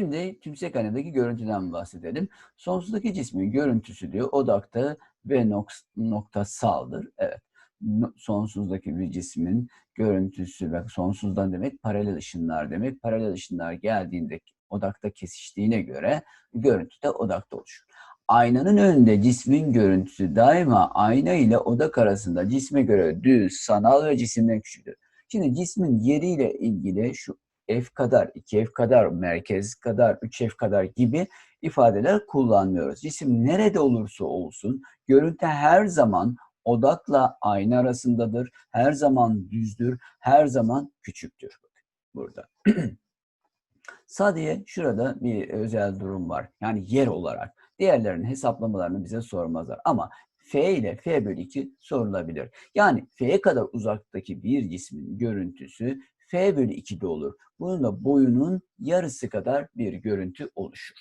bir tümsek aynadaki görüntüden bahsedelim. Sonsuzdaki cismin görüntüsü diyor odakta ve nok- noktasaldır. Evet. Sonsuzdaki bir cismin görüntüsü ve sonsuzdan demek paralel ışınlar demek. Paralel ışınlar geldiğinde odakta kesiştiğine göre görüntü de odakta oluşur. Aynanın önünde cismin görüntüsü daima ayna ile odak arasında cisme göre düz, sanal ve cisimden küçüktür. Şimdi cismin yeriyle ilgili şu f kadar, 2f kadar, merkez kadar, 3f kadar gibi ifadeler kullanmıyoruz. Cisim nerede olursa olsun görüntü her zaman odakla ayna arasındadır. Her zaman düzdür, her zaman küçüktür. Burada. Sadece şurada bir özel durum var. Yani yer olarak. Diğerlerinin hesaplamalarını bize sormazlar. Ama F ile F bölü 2 sorulabilir. Yani F'ye kadar uzaktaki bir cismin görüntüsü F bölü 2'de olur. Bunun da boyunun yarısı kadar bir görüntü oluşur.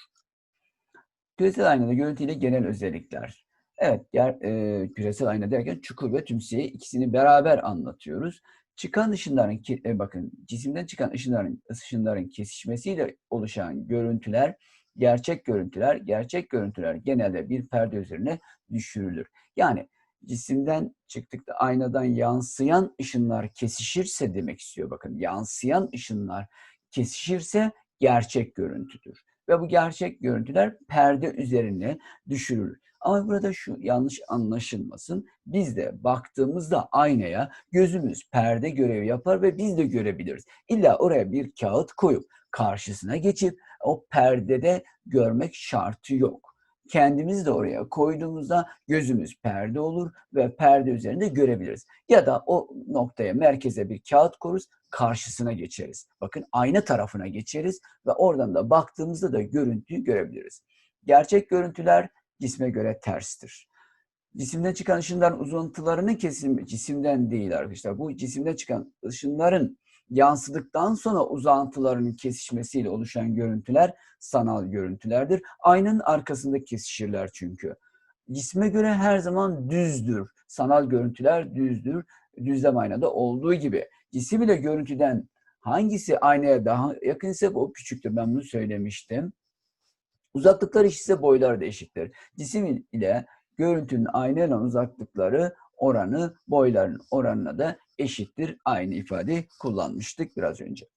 Küresel aynada görüntüyle genel özellikler. Evet, yer, e, küresel ayna derken çukur ve tümseyi ikisini beraber anlatıyoruz. Çıkan ışınların, e, bakın cisimden çıkan ışınların, ışınların kesişmesiyle oluşan görüntüler, gerçek görüntüler, gerçek görüntüler genelde bir perde üzerine düşürülür. Yani cisimden çıktıkta aynadan yansıyan ışınlar kesişirse demek istiyor bakın. Yansıyan ışınlar kesişirse gerçek görüntüdür. Ve bu gerçek görüntüler perde üzerine düşürülür. Ama burada şu yanlış anlaşılmasın. Biz de baktığımızda aynaya gözümüz perde görevi yapar ve biz de görebiliriz. İlla oraya bir kağıt koyup karşısına geçip o perdede görmek şartı yok. Kendimiz de oraya koyduğumuzda gözümüz perde olur ve perde üzerinde görebiliriz. Ya da o noktaya, merkeze bir kağıt koruz, karşısına geçeriz. Bakın ayna tarafına geçeriz ve oradan da baktığımızda da görüntüyü görebiliriz. Gerçek görüntüler cisme göre terstir. Cisimden çıkan ışınların uzuntularının kesimi cisimden değil arkadaşlar. Bu cisimden çıkan ışınların yansıdıktan sonra uzantılarının kesişmesiyle oluşan görüntüler sanal görüntülerdir. Aynanın arkasında kesişirler çünkü. Cisme göre her zaman düzdür. Sanal görüntüler düzdür. Düzlem aynada olduğu gibi. Cisim ile görüntüden hangisi aynaya daha yakın ise o küçüktür. Ben bunu söylemiştim. Uzaklıklar ise boylar da eşittir. Cisim ile görüntünün aynayla uzaklıkları oranı boyların oranına da eşittir. Aynı ifade kullanmıştık biraz önce.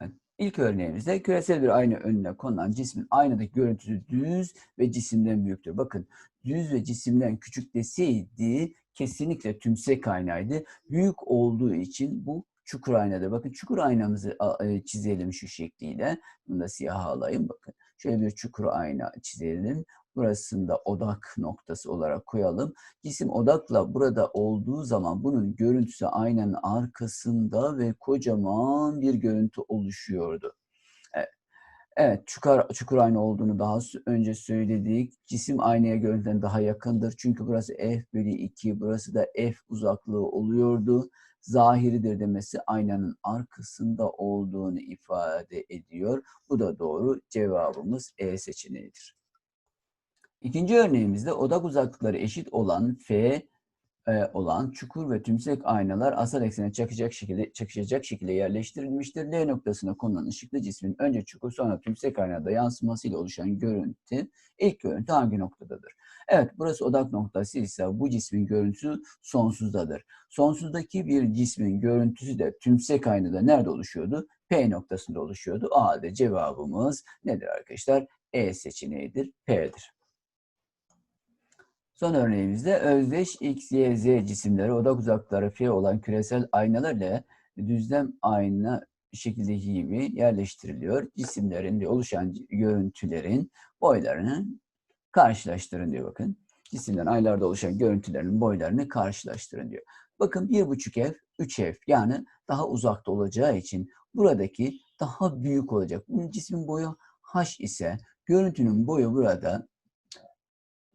Evet. İlk örneğimizde küresel bir ayna önüne konulan cismin aynadaki görüntüsü düz ve cisimden büyüktür. Bakın düz ve cisimden küçük deseydi kesinlikle tümsek aynaydı. Büyük olduğu için bu çukur aynadır. Bakın çukur aynamızı e, çizelim şu şekliyle. Bunu da siyah alayım bakın. Şöyle bir çukur ayna çizelim. Burasını da odak noktası olarak koyalım. Cisim odakla burada olduğu zaman bunun görüntüsü aynanın arkasında ve kocaman bir görüntü oluşuyordu. Evet, evet çukur, çukur ayna olduğunu daha önce söyledik. Cisim aynaya görüntüden daha yakındır. Çünkü burası f bölü 2, burası da f uzaklığı oluyordu. Zahiridir demesi aynanın arkasında olduğunu ifade ediyor. Bu da doğru. Cevabımız E seçeneğidir. İkinci örneğimizde odak uzaklıkları eşit olan F e, olan çukur ve tümsek aynalar asal eksene çakacak şekilde çakışacak şekilde yerleştirilmiştir. L noktasına konulan ışıklı cismin önce çukur sonra tümsek aynada yansımasıyla oluşan görüntü ilk görüntü hangi noktadadır? Evet burası odak noktası ise bu cismin görüntüsü sonsuzdadır. Sonsuzdaki bir cismin görüntüsü de tümsek aynada nerede oluşuyordu? P noktasında oluşuyordu. O halde cevabımız nedir arkadaşlar? E seçeneğidir, P'dir. Son örneğimizde özdeş X, Y, Z cisimleri odak uzaklıkları F olan küresel aynalar ile düzlem ayna şekildeki gibi yerleştiriliyor. Cisimlerin de oluşan görüntülerin boylarını karşılaştırın diyor bakın. Cisimlerin aylarda oluşan görüntülerin boylarını karşılaştırın diyor. Bakın 1,5 F, 3 F yani daha uzakta olacağı için buradaki daha büyük olacak. Bunun cismin boyu H ise görüntünün boyu burada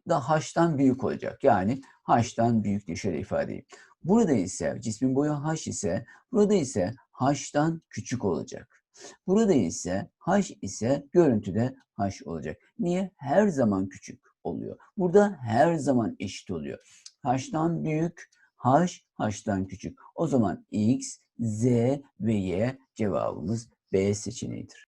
da h'tan büyük olacak. Yani h'tan büyük diye şöyle ifade edeyim. Burada ise cismin boyu h ise burada ise h'tan küçük olacak. Burada ise h ise görüntüde h olacak. Niye? Her zaman küçük oluyor. Burada her zaman eşit oluyor. h'tan büyük, h, h'tan küçük. O zaman x, z ve y cevabımız B seçeneğidir.